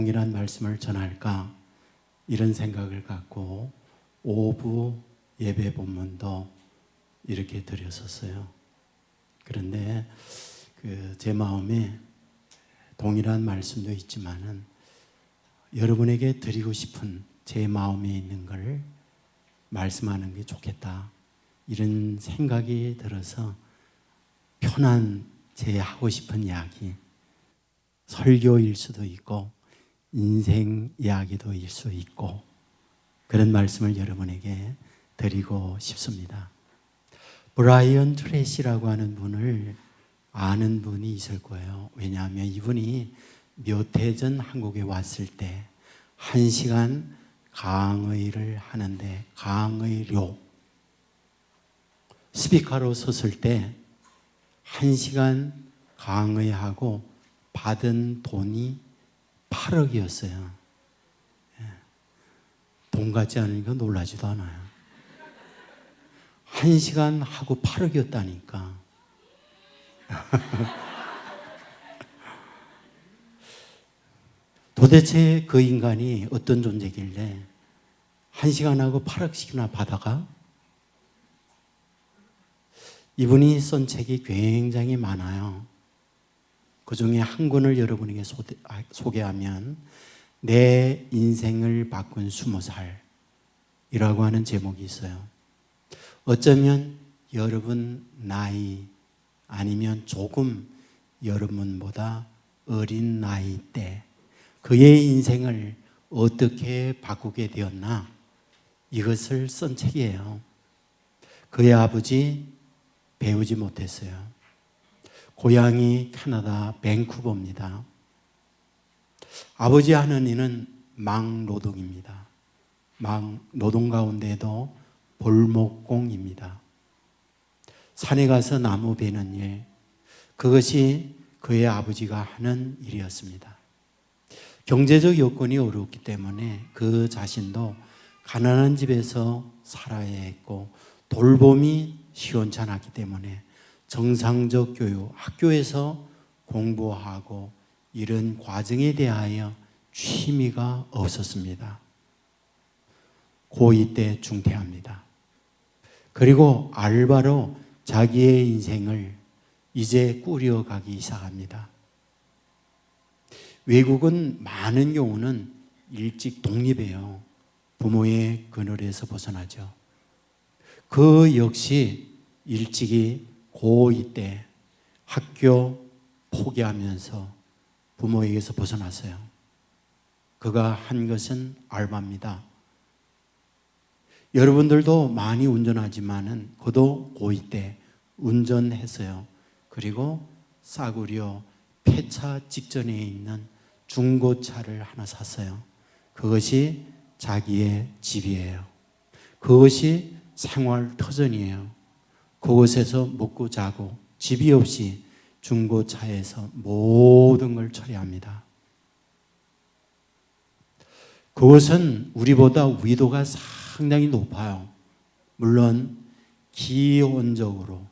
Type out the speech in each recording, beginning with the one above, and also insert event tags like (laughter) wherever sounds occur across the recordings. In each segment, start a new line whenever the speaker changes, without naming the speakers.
동일한 말씀을 전할까 이런 생각을 갖고 오부 예배 본문도 이렇게 드렸었어요. 그런데 그 제 마음에 동일한 말씀도 있지만은 여러분에게 드리고 싶은 제 마음에 있는 걸 말씀하는 게 좋겠다. 이런 생각이 들어서 편한 제 하고 싶은 이야기, 설교일 수도 있고, 인생 이야기도일 수 있고, 그런 말씀을 여러분에게 드리고 싶습니다. 브라이언 트레시라고 하는 분을 아는 분이 있을 거예요. 왜냐하면 이분이 몇 해 전 한국에 왔을 때한 시간 강의를 하는데 강의료 스피커로 섰을 때한 시간 강의하고 받은 돈이 8억이었어요. 예. 돈 같지 않으니까 놀라지도 않아요. 한 시간 하고 8억이었다니까. (laughs) 도대체 그 인간이 어떤 존재길래 한 시간 하고 8억씩이나 받아가? 이분이 쓴 책이 굉장히 많아요. 그 중에 한 권을 여러분에게 아, 소개하면 내 인생을 바꾼 스무 살이라고 하는 제목이 있어요. 어쩌면 여러분 나이 아니면 조금 여러분보다 어린 나이 때 그의 인생을 어떻게 바꾸게 되었나 이것을 쓴 책이에요. 그의 아버지 배우지 못했어요. 고향이 캐나다 밴쿠버입니다. 아버지 하는 일은 망노동입니다. 망 노동 가운데도 볼목공입니다. 산에 가서 나무 베는 일, 그것이 그의 아버지가 하는 일이었습니다. 경제적 여건이 어렵기 때문에 그 자신도 가난한 집에서 살아야 했고 돌봄이 시원찮았기 때문에 정상적 교육, 학교에서 공부하고 이런 과정에 대하여 취미가 없었습니다. 고2 때 중퇴합니다. 그리고 알바로 자기의 인생을 이제 꾸려가기 시작합니다. 외국은 많은 경우는 일찍 독립해요. 부모의 그늘에서 벗어나죠. 그 역시 일찍이 고2 때 학교 포기하면서 부모에게서 벗어났어요. 그가 한 것은 알바입니다. 여러분들도 많이 운전하지만은 그도 고2 때 운전했어요. 그리고 싸구려 폐차 직전에 있는 중고차를 하나 샀어요. 그것이 자기의 집이에요. 그것이 생활 터전이에요. 그곳에서 먹고 자고 집이 없이 중고차에서 모든 걸 처리합니다. 그것은 우리보다 위도가 상당히 높아요. 물론 기온적으로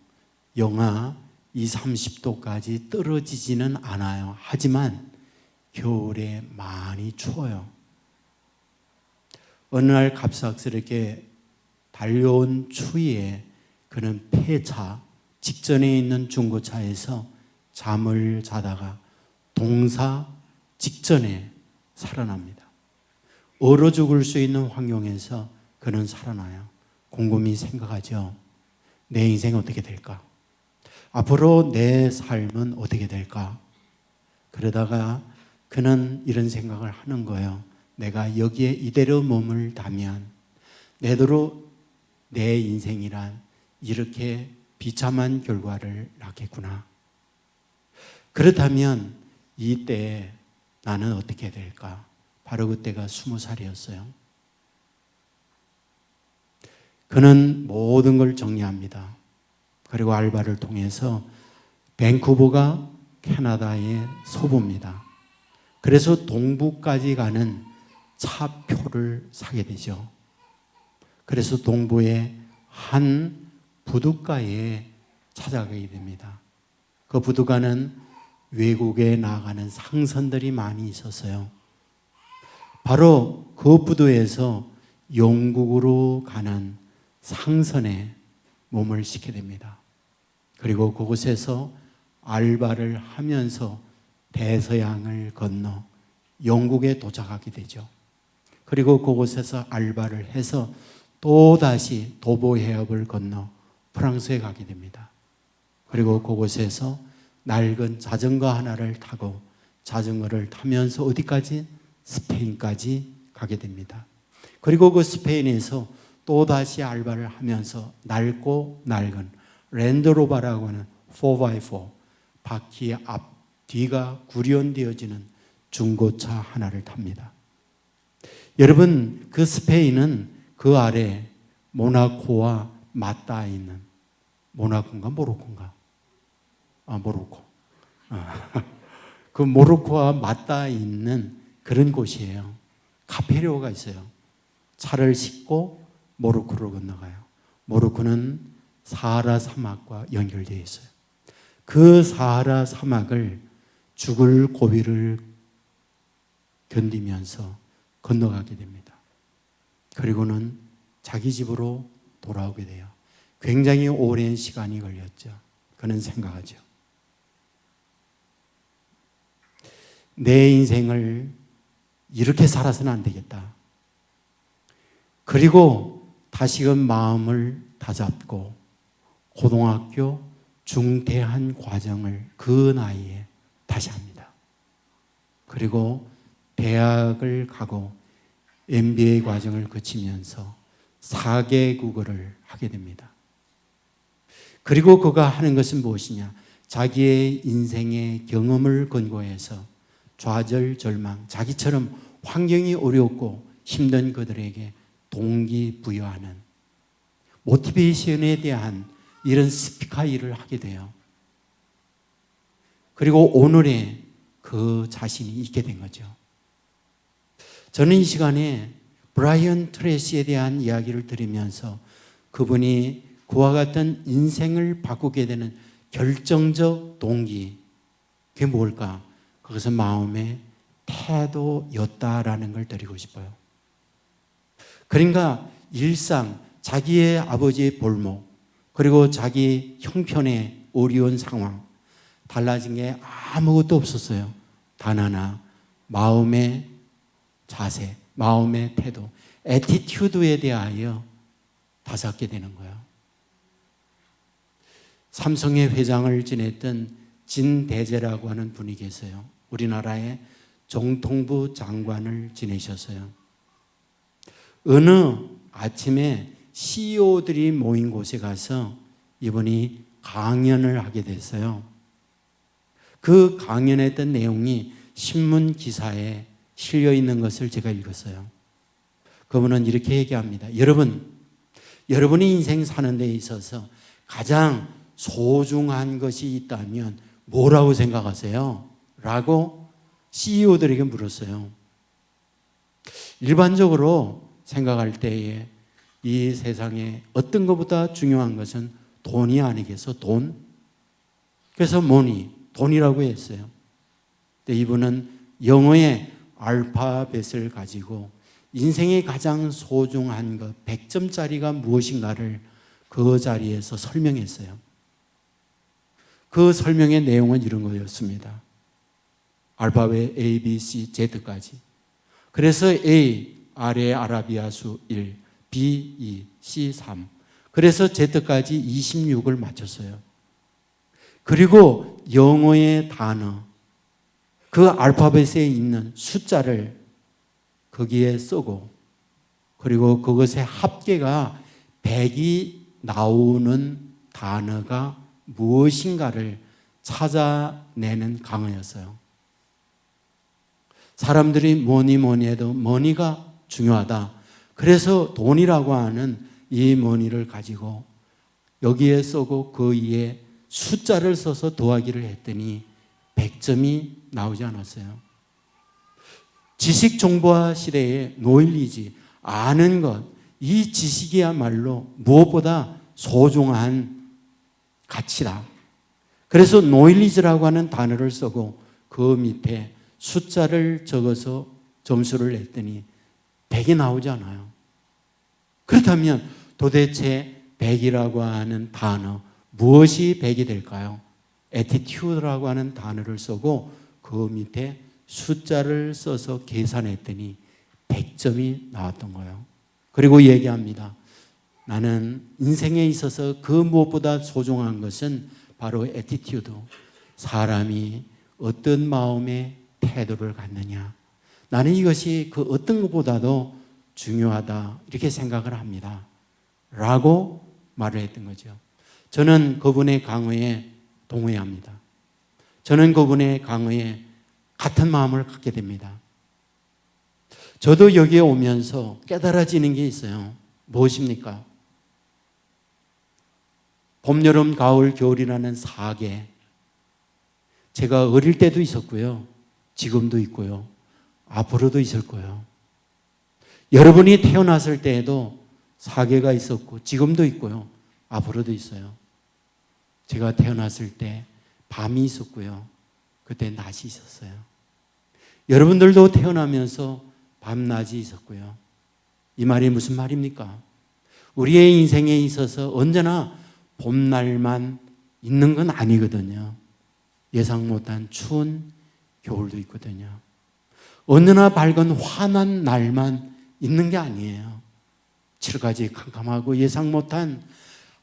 영하 2, 30도까지 떨어지지는 않아요. 하지만 겨울에 많이 추워요. 어느 날 갑작스럽게 달려온 추위에 그는 폐차 직전에 있는 중고차에서 잠을 자다가 동사 직전에 살아납니다. 얼어 죽을 수 있는 환경에서 그는 살아나요. 곰곰이 생각하죠. 내 인생 어떻게 될까? 앞으로 내 삶은 어떻게 될까? 그러다가 그는 이런 생각을 하는 거예요. 내가 여기에 이대로 몸을 다면 내대로 내 인생이란 이렇게 비참한 결과를 낳겠구나. 그렇다면 이때 나는 어떻게 될까? 바로 그때가 스무 살이었어요. 그는 모든 걸 정리합니다. 그리고 알바를 통해서 밴쿠버가 캐나다의 서부입니다. 그래서 동부까지 가는 차표를 사게 되죠. 그래서 동부의 한 부둣가에 찾아가게 됩니다. 그 부둣가는 외국에 나가는 상선들이 많이 있었어요. 바로 그 부두에서 영국으로 가는 상선에 몸을 싣게 됩니다. 그리고 그곳에서 알바를 하면서 대서양을 건너 영국에 도착하게 되죠. 그리고 그곳에서 알바를 해서 또다시 도보 해협을 건너 프랑스에 가게 됩니다. 그리고 그곳에서 낡은 자전거 하나를 타고 자전거를 타면서 어디까지? 스페인까지 가게 됩니다. 그리고 그 스페인에서 또다시 알바를 하면서 낡고 낡은 랜드로바라고 하는 4x4 바퀴 앞 뒤가 구련되어지는 중고차 하나를 탑니다. 여러분 그 스페인은 그 아래 모나코와 맞닿아 있는 모나코인가 모로코인가? 아 모로코. 아, (laughs) 그 모로코와 맞닿아 있는 그런 곳이에요. 카페리오가 있어요. 차를 싣고 모로코로 건너가요. 모로코는 사하라 사막과 연결되어 있어요. 그 사하라 사막을 죽을 고비를 견디면서 건너가게 됩니다. 그리고는 자기 집으로 돌아오게 돼요. 굉장히 오랜 시간이 걸렸죠. 그는 생각하죠. 내 인생을 이렇게 살아서는 안 되겠다. 그리고 다시금 마음을 다잡고 고등학교 중퇴한 과정을 그 나이에 다시 합니다. 그리고 대학을 가고 MBA 과정을 거치면서 4개 국어를 하게 됩니다. 그리고 그가 하는 것은 무엇이냐? 자기의 인생의 경험을 근거해서 좌절, 절망, 자기처럼 환경이 어렵고 힘든 그들에게 동기부여하는 모티베이션에 대한 이런 스피커 일을 하게 돼요. 그리고 오늘의 그 자신이 있게 된 거죠. 저는 이 시간에 브라이언 트레시에 대한 이야기를 들으면서 그분이 그와 같은 인생을 바꾸게 되는 결정적 동기, 그게 뭘까? 그것은 마음의 태도였다라는 걸 드리고 싶어요. 그러니까 일상, 자기의 아버지의 볼목, 그리고 자기 형편의 어려운 상황, 달라진 게 아무것도 없었어요. 단 하나, 마음의 자세, 마음의 태도, 에티튜드에 대하여 다잡게 되는 거예요. 삼성의 회장을 지냈던 진대재라고 하는 분이 계세요. 우리나라의 정통부 장관을 지내셨어요. 어느 아침에 CEO들이 모인 곳에 가서 이분이 강연을 하게 됐어요. 그 강연했던 내용이 신문 기사에 실려 있는 것을 제가 읽었어요. 그분은 이렇게 얘기합니다. 여러분, 여러분이 인생 사는 데 있어서 가장 소중한 것이 있다면 뭐라고 생각하세요? 라고 CEO들에게 물었어요. 일반적으로 생각할 때에 이 세상에 어떤 것보다 중요한 것은 돈이 아니겠어? 돈? 그래서 뭐니? 돈이라고 했어요. 근데 이분은 영어의 알파벳을 가지고 인생의 가장 소중한 것, 100점짜리가 무엇인가를 그 자리에서 설명했어요. 그 설명의 내용은 이런 거였습니다. 알파벳 A, B, C, Z까지. 그래서 A, 아래 아라비아 수 1, B, 2, C, 3. 그래서 Z까지 26을 맞췄어요. 그리고 영어의 단어, 그 알파벳에 있는 숫자를 거기에 쓰고, 그리고 그것의 합계가 100이 나오는 단어가 무엇인가를 찾아내는 강의였어요. 사람들이 뭐니 뭐니 해도 머니가 중요하다. 그래서 돈이라고 하는 이 머니를 가지고 여기에 쓰고 그 위에 숫자를 써서 더하기를 했더니 100점이 나오지 않았어요. 지식 정보화 시대에 노일리지 아는 것, 이 지식이야말로 무엇보다 소중한 가치다. 그래서 노일리즈라고 하는 단어를 쓰고 그 밑에 숫자를 적어서 점수를 냈더니 100이 나오지 않아요. 그렇다면 도대체 100이라고 하는 단어, 무엇이 100이 될까요? attitude라고 하는 단어를 쓰고 그 밑에 숫자를 써서 계산했더니 100점이 나왔던 거예요. 그리고 얘기합니다. 나는 인생에 있어서 그 무엇보다 소중한 것은 바로 attitude. 사람이 어떤 마음의 태도를 갖느냐. 나는 이것이 그 어떤 것보다도 중요하다. 이렇게 생각을 합니다. 라고 말을 했던 거죠. 저는 그분의 강의에 동의합니다. 저는 그분의 강의에 같은 마음을 갖게 됩니다. 저도 여기에 오면서 깨달아지는 게 있어요. 무엇입니까? 봄, 여름, 가을, 겨울이라는 4개. 제가 어릴 때도 있었고요. 지금도 있고요. 앞으로도 있을 거예요. 여러분이 태어났을 때에도 4개가 있었고, 지금도 있고요. 앞으로도 있어요. 제가 태어났을 때 밤이 있었고요. 그때 낮이 있었어요. 여러분들도 태어나면서 밤낮이 있었고요. 이 말이 무슨 말입니까? 우리의 인생에 있어서 언제나 봄날만 있는 건 아니거든요. 예상 못한 추운 겨울도 있거든요. 언제나 밝은 환한 날만 있는 게 아니에요. 칠가지 캄캄하고 예상 못한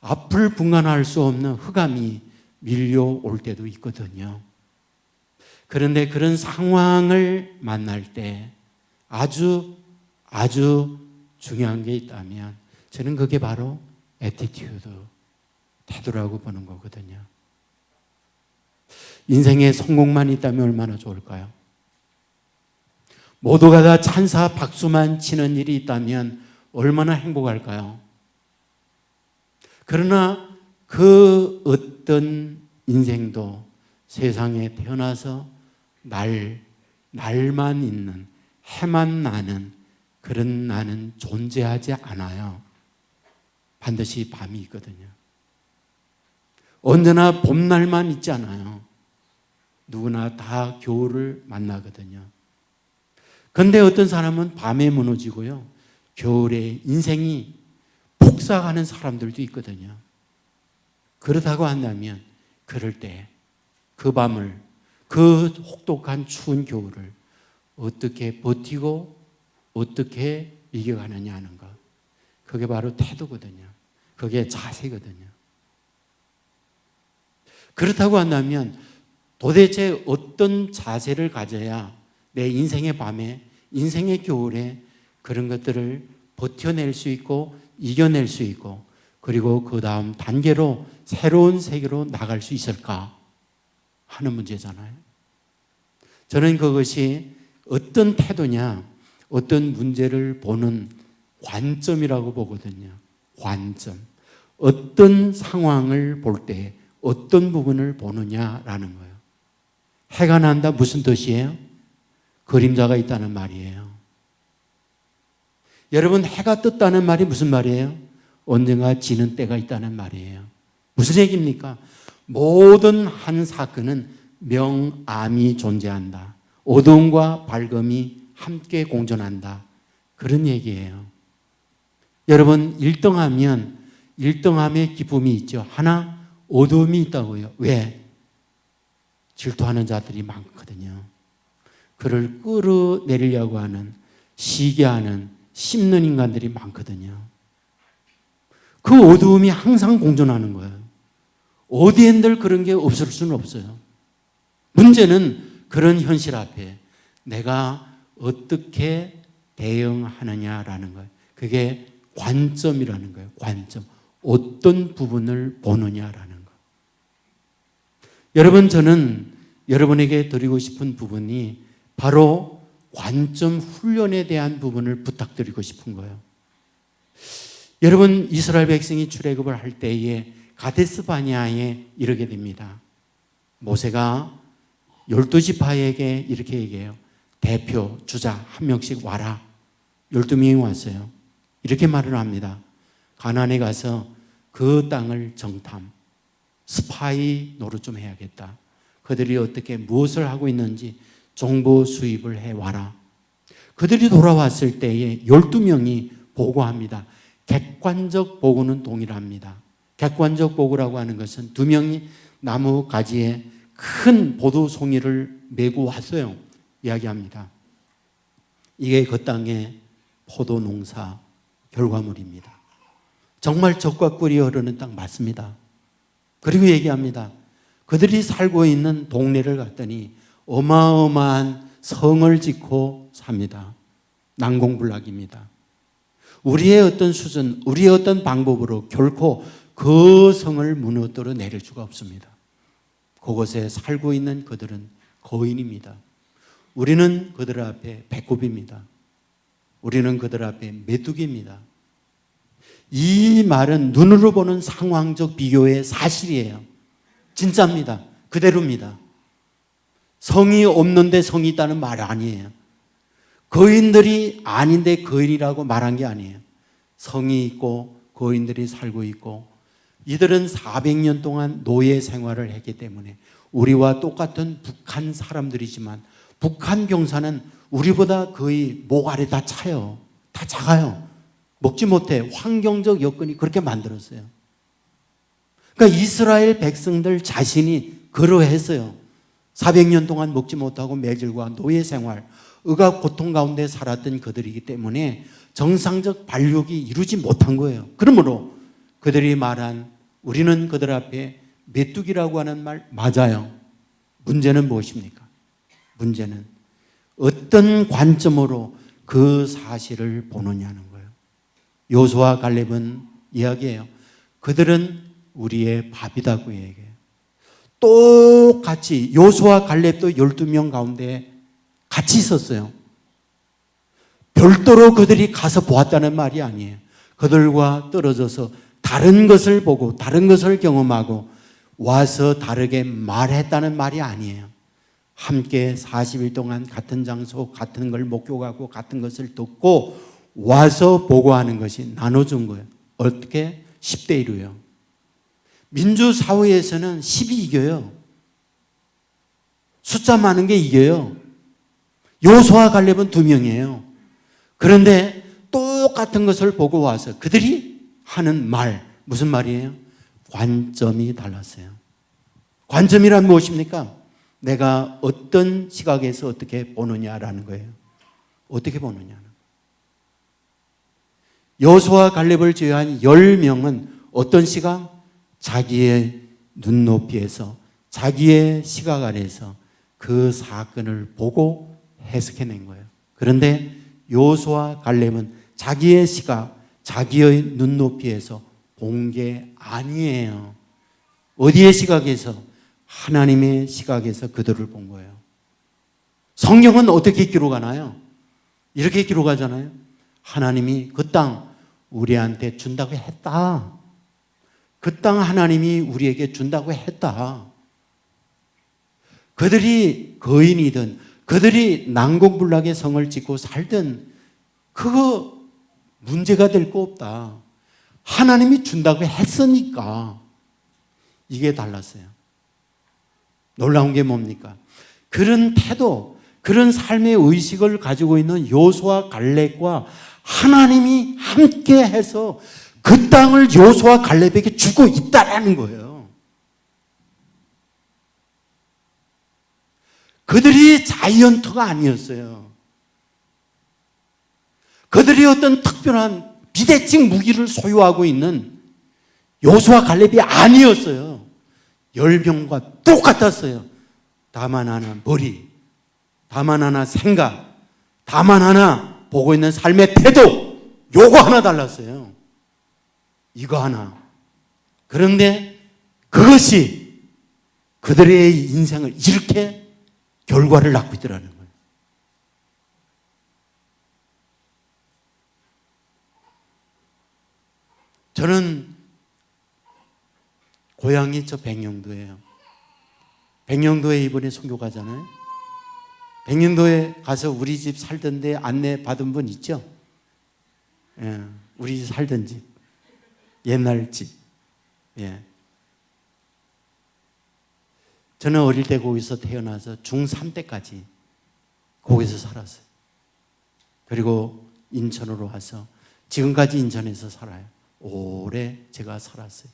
앞을 분간할 수 없는 흑암이 밀려올 때도 있거든요. 그런데 그런 상황을 만날 때 아주 아주 중요한 게 있다면 저는 그게 바로 에티튜드, 태도라고 보는 거거든요. 인생에 성공만 있다면 얼마나 좋을까요? 모두가 다 찬사 박수만 치는 일이 있다면 얼마나 행복할까요? 그러나 그 어떤 인생도 세상에 태어나서 날, 날만 있는, 해만 나는 그런 나는 존재하지 않아요. 반드시 밤이 있거든요. 언제나 봄날만 있지 않아요. 누구나 다 겨울을 만나거든요. 근데 어떤 사람은 밤에 무너지고요. 겨울에 인생이 폭삭하는 사람들도 있거든요. 그렇다고 한다면 그럴 때 그 밤을 그 혹독한 추운 겨울을 어떻게 버티고 어떻게 이겨가느냐 하는 것. 그게 바로 태도거든요. 그게 자세거든요. 그렇다고 한다면 도대체 어떤 자세를 가져야 내 인생의 밤에, 인생의 겨울에 그런 것들을 버텨낼 수 있고 이겨낼 수 있고 그리고 그 다음 단계로 새로운 세계로 나갈 수 있을까 하는 문제잖아요. 저는 그것이 어떤 태도냐, 어떤 문제를 보는 관점이라고 보거든요. 관점. 어떤 상황을 볼 때 어떤 부분을 보느냐라는 거예요. 해가 난다 무슨 뜻이에요? 그림자가 있다는 말이에요. 여러분 해가 떴다는 말이 무슨 말이에요? 언젠가 지는 때가 있다는 말이에요. 무슨 얘기입니까? 모든 한 사건은 명암이 존재한다. 어둠과 밝음이 함께 공존한다. 그런 얘기예요. 여러분 1등하면 1등함의 기쁨이 있죠. 하나 어둠이 있다고요. 왜? 질투하는 자들이 많거든요. 그를 끌어내리려고 하는 시기하는 씹는 인간들이 많거든요. 그 어두움이 항상 공존하는 거예요. 어디엔 들 그런 게 없을 수는 없어요. 문제는 그런 현실 앞에 내가 어떻게 대응하느냐라는 거예요. 그게 관점이라는 거예요. 관점. 어떤 부분을 보느냐라는 거. 여러분, 저는 여러분에게 드리고 싶은 부분이 바로 관점 훈련에 대한 부분을 부탁드리고 싶은 거예요. 여러분 이스라엘 백성이 출애굽을 할 때에 가데스 바니아에 이르게 됩니다. 모세가 열두 지파에게 이렇게 얘기해요. 대표 주자 한 명씩 와라. 열두 명이 왔어요. 이렇게 말을 합니다. 가나안에 가서 그 땅을 정탐, 스파이 노릇 좀 해야겠다. 그들이 어떻게 무엇을 하고 있는지 정보 수입을 해 와라. 그들이 돌아왔을 때에 12명이 보고합니다. 객관적 보고는 동일합니다. 객관적 보고라고 하는 것은 두 명이 나무 가지에 큰 보도 송이를 메고 왔어요. 이야기합니다. 이게 그 땅의 포도 농사 결과물입니다. 정말 적과 꿀이 흐르는 땅 맞습니다. 그리고 얘기합니다. 그들이 살고 있는 동네를 갔더니 어마어마한 성을 짓고 삽니다. 난공불락입니다. 우리의 어떤 수준, 우리의 어떤 방법으로 결코 그 성을 무너뜨려 내릴 수가 없습니다. 그곳에 살고 있는 그들은 거인입니다. 우리는 그들 앞에 배꼽입니다. 우리는 그들 앞에 메뚜기입니다. 이 말은 눈으로 보는 상황적 비교의 사실이에요. 진짜입니다. 그대로입니다. 성이 없는데 성이 있다는 말 아니에요. 거인들이 아닌데 거인이라고 말한 게 아니에요. 성이 있고 거인들이 살고 있고 이들은 400년 동안 노예 생활을 했기 때문에 우리와 똑같은 북한 사람들이지만 북한 경사는 우리보다 거의 목 아래 다 차요. 다 작아요. 먹지 못해. 환경적 여건이 그렇게 만들었어요. 그러니까 이스라엘 백성들 자신이 그러했어요. 400년 동안 먹지 못하고 매질과 노예 생활, 의가 고통 가운데 살았던 그들이기 때문에 정상적 발육이 이루지 못한 거예요. 그러므로 그들이 말한 우리는 그들 앞에 메뚜기라고 하는 말 맞아요. 문제는 무엇입니까? 문제는 어떤 관점으로 그 사실을 보느냐는 거예요. 요수와 갈렙은 이야기해요. 그들은 우리의 밥이다고 얘기해요. 똑같이 요수와 갈렙도 12명 가운데 같이 있었어요. 별도로 그들이 가서 보았다는 말이 아니에요. 그들과 떨어져서 다른 것을 보고 다른 것을 경험하고 와서 다르게 말했다는 말이 아니에요. 함께 40일 동안 같은 장소, 같은 걸 목격하고 같은 것을 듣고 와서 보고하는 것이 나눠준 거예요. 어떻게? 10대 1로요. 민주사회에서는 10이 이겨요. 숫자 많은 게 이겨요. 요소와 갈렙은 두 명이에요. 그런데 똑같은 것을 보고 와서 그들이 하는 말, 무슨 말이에요? 관점이 달랐어요. 관점이란 무엇입니까? 내가 어떤 시각에서 어떻게 보느냐라는 거예요. 어떻게 보느냐. 여수와 갈렙을 제외한 10명은 어떤 시각? 자기의 눈높이에서 자기의 시각 아래서 그 사건을 보고 해석해낸 거예요. 그런데 요수와 갈렙은 자기의 시각, 자기의 눈높이에서 본 게 아니에요. 어디의 시각에서? 하나님의 시각에서 그들을 본 거예요. 성경은 어떻게 기록하나요? 이렇게 기록하잖아요. 하나님이 그 땅 우리한테 준다고 했다. 그 땅 하나님이 우리에게 준다고 했다. 그들이 거인이든 그들이 난공불락의 성을 짓고 살든 그거 문제가 될 거 없다. 하나님이 준다고 했으니까 이게 달랐어요. 놀라운 게 뭡니까? 그런 태도, 그런 삶의 의식을 가지고 있는 요수와 갈렙과 하나님이 함께 해서 그 땅을 요수와 갈렙에게 주고 있다라는 거예요. 그들이 자이언트가 아니었어요. 그들이 어떤 특별한 비대칭 무기를 소유하고 있는 요수와 갈렙이 아니었어요. 열 명과 똑같았어요. 다만 하나 머리, 다만 하나 생각, 다만 하나 보고 있는 삶의 태도, 요거 하나 달랐어요. 이거 하나. 그런데 그것이 그들의 인생을 이렇게 결과를 낳고 있더라는 거예요. 저는 고향이 저 백령도예요. 백령도에 이번에 선교 가잖아요. 백령도에 가서 우리 집 살던데 안내 받은 분 있죠? 예, 우리 집 살던 집. 옛날 집. 예. 저는 어릴 때 거기서 태어나서 중3 때까지 거기서 살았어요. 그리고 인천으로 와서 지금까지 인천에서 살아요. 오래 제가 살았어요.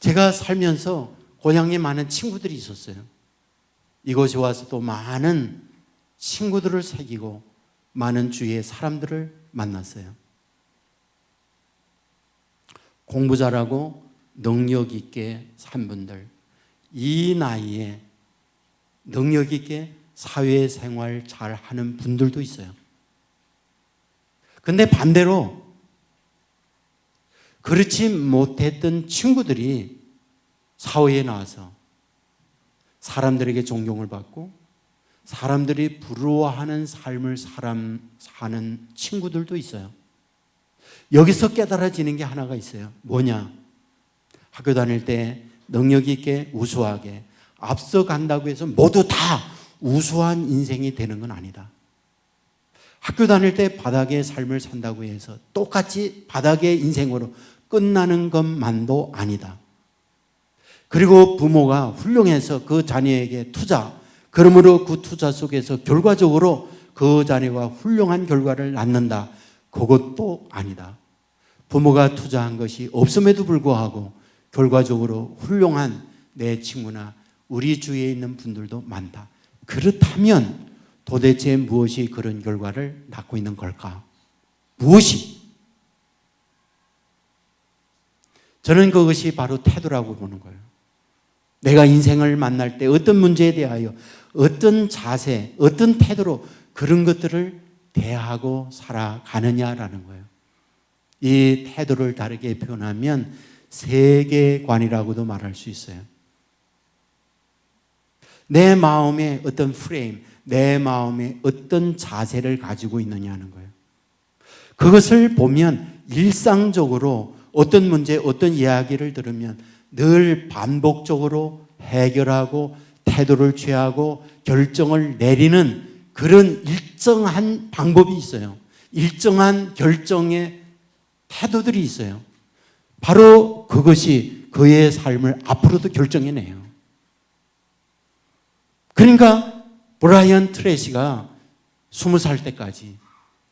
제가 살면서 고향에 많은 친구들이 있었어요. 이곳에 와서 또 많은 친구들을 새기고 많은 주위의 사람들을 만났어요. 공부 잘하고 능력 있게 산 분들, 이 나이에 능력 있게 사회생활 잘 하는 분들도 있어요. 근데 반대로 그렇지 못했던 친구들이 사회에 나와서 사람들에게 존경을 받고 사람들이 부러워하는 삶을 사람 사는 친구들도 있어요. 여기서 깨달아지는 게 하나가 있어요. 뭐냐? 학교 다닐 때 능력 있게 우수하게 앞서 간다고 해서 모두 다 우수한 인생이 되는 건 아니다. 학교 다닐 때 바닥의 삶을 산다고 해서 똑같이 바닥의 인생으로 끝나는 것만도 아니다. 그리고 부모가 훌륭해서 그 자녀에게 투자, 그러므로 그 투자 속에서 결과적으로 그 자녀가 훌륭한 결과를 낳는다. 그것도 아니다. 부모가 투자한 것이 없음에도 불구하고 결과적으로 훌륭한 내 친구나 우리 주위에 있는 분들도 많다. 그렇다면 도대체 무엇이 그런 결과를 낳고 있는 걸까? 무엇이? 저는 그것이 바로 태도라고 보는 거예요. 내가 인생을 만날 때 어떤 문제에 대하여 어떤 자세, 어떤 태도로 그런 것들을 대하고 살아가느냐라는 거예요. 이 태도를 다르게 표현하면 세계관이라고도 말할 수 있어요. 내 마음의 어떤 프레임, 내 마음의 어떤 자세를 가지고 있느냐는 거예요. 그것을 보면 일상적으로 어떤 문제, 어떤 이야기를 들으면 늘 반복적으로 해결하고 태도를 취하고 결정을 내리는 그런 일정한 방법이 있어요. 일정한 결정의 태도들이 있어요. 바로 그것이 그의 삶을 앞으로도 결정해내요. 그러니까 브라이언 트레시가 스무 살 때까지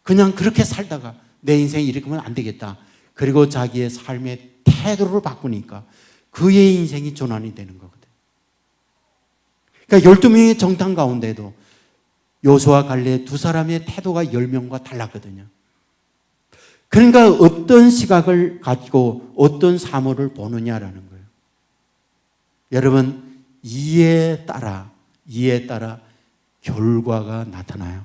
그냥 그렇게 살다가 내 인생이 이렇게 하면 안 되겠다. 그리고 자기의 삶의 태도를 바꾸니까 그의 인생이 전환이 되는 거거든. 그러니까 12명의 정탐 가운데도 요수와 갈래 두 사람의 태도가 10명과 달랐거든요. 그러니까 어떤 시각을 가지고 어떤 사물을 보느냐라는 거예요. 여러분, 이에 따라, 이에 따라 결과가 나타나요.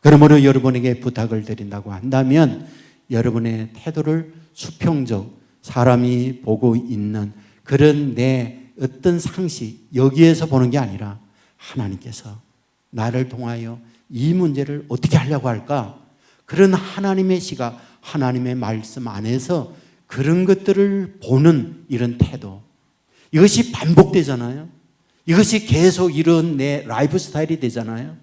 그러므로 여러분에게 부탁을 드린다고 한다면 여러분의 태도를 수평적, 사람이 보고 있는 그런 내 어떤 상식, 여기에서 보는 게 아니라 하나님께서 나를 통하여 이 문제를 어떻게 하려고 할까? 그런 하나님의 시각, 하나님의 말씀 안에서 그런 것들을 보는 이런 태도. 이것이 반복되잖아요. 이것이 계속 이런 내 라이프 스타일이 되잖아요.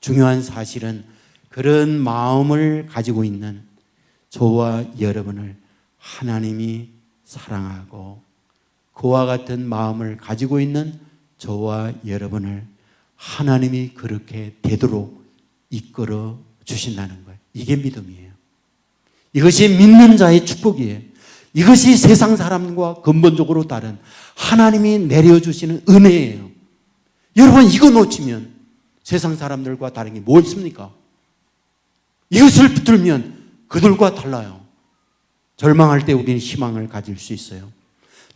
중요한 사실은 그런 마음을 가지고 있는 저와 여러분을 하나님이 사랑하고 그와 같은 마음을 가지고 있는 저와 여러분을 하나님이 그렇게 되도록 이끌어 주신다는 거예요. 이게 믿음이에요. 이것이 믿는 자의 축복이에요. 이것이 세상 사람과 근본적으로 다른 하나님이 내려주시는 은혜예요. 여러분, 이거 놓치면 세상 사람들과 다른 게 뭐 있습니까? 이것을 붙들면 그들과 달라요. 절망할 때 우리는 희망을 가질 수 있어요.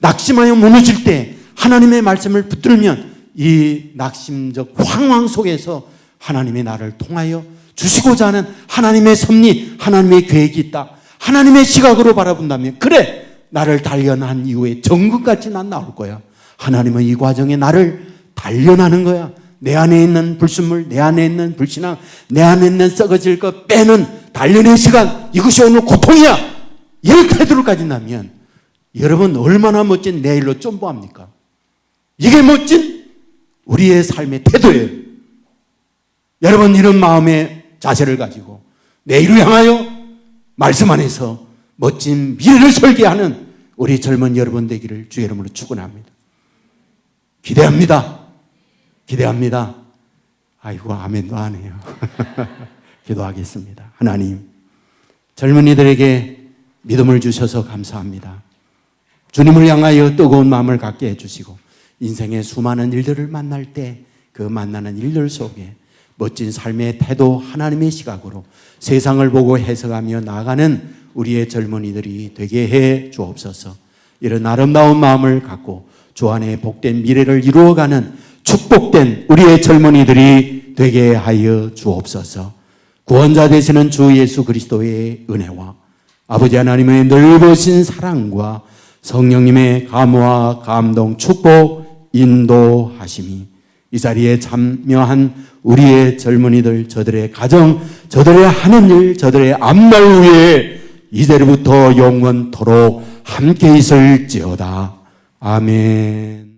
낙심하여 무너질 때 하나님의 말씀을 붙들면 이 낙심적 황황 속에서 하나님의 나를 통하여 주시고자 하는 하나님의 섭리, 하나님의 계획이 있다. 하나님의 시각으로 바라본다면, 그래! 나를 단련한 이후에 정금같이 난 나올 거야. 하나님은 이 과정에 나를 단련하는 거야. 내 안에 있는 불순물, 내 안에 있는 불신앙, 내 안에 있는 썩어질 것 빼는 단련의 시간, 이것이 오늘 고통이야! 이런 태도를 가진다면, 여러분 얼마나 멋진 내일로 점보합니까? 이게 멋진 우리의 삶의 태도예요. 여러분 이런 마음의 자세를 가지고 내일을 향하여 말씀 안에서 멋진 미래를 설계하는 우리 젊은 여러분 되기를 주 이름으로 축원합니다. 기대합니다. 기대합니다. 아이고, 아멘도 안 해요. (laughs) 기도하겠습니다. 하나님, 젊은이들에게 믿음을 주셔서 감사합니다. 주님을 향하여 뜨거운 마음을 갖게 해주시고, 인생의 수많은 일들을 만날 때 그 만나는 일들 속에 멋진 삶의 태도 하나님의 시각으로 세상을 보고 해석하며 나아가는 우리의 젊은이들이 되게 해 주옵소서. 이런 아름다운 마음을 갖고 주 안에 복된 미래를 이루어가는 축복된 우리의 젊은이들이 되게 하여 주옵소서. 구원자 되시는 주 예수 그리스도의 은혜와 아버지 하나님의 넓으신 사랑과 성령님의 감화, 감동, 축복, 인도하심이 이 자리에 참여한 우리의 젊은이들, 저들의 가정, 저들의 하는 일, 저들의 앞날 위에 이제부터 영원토록 함께 있을지어다. 아멘.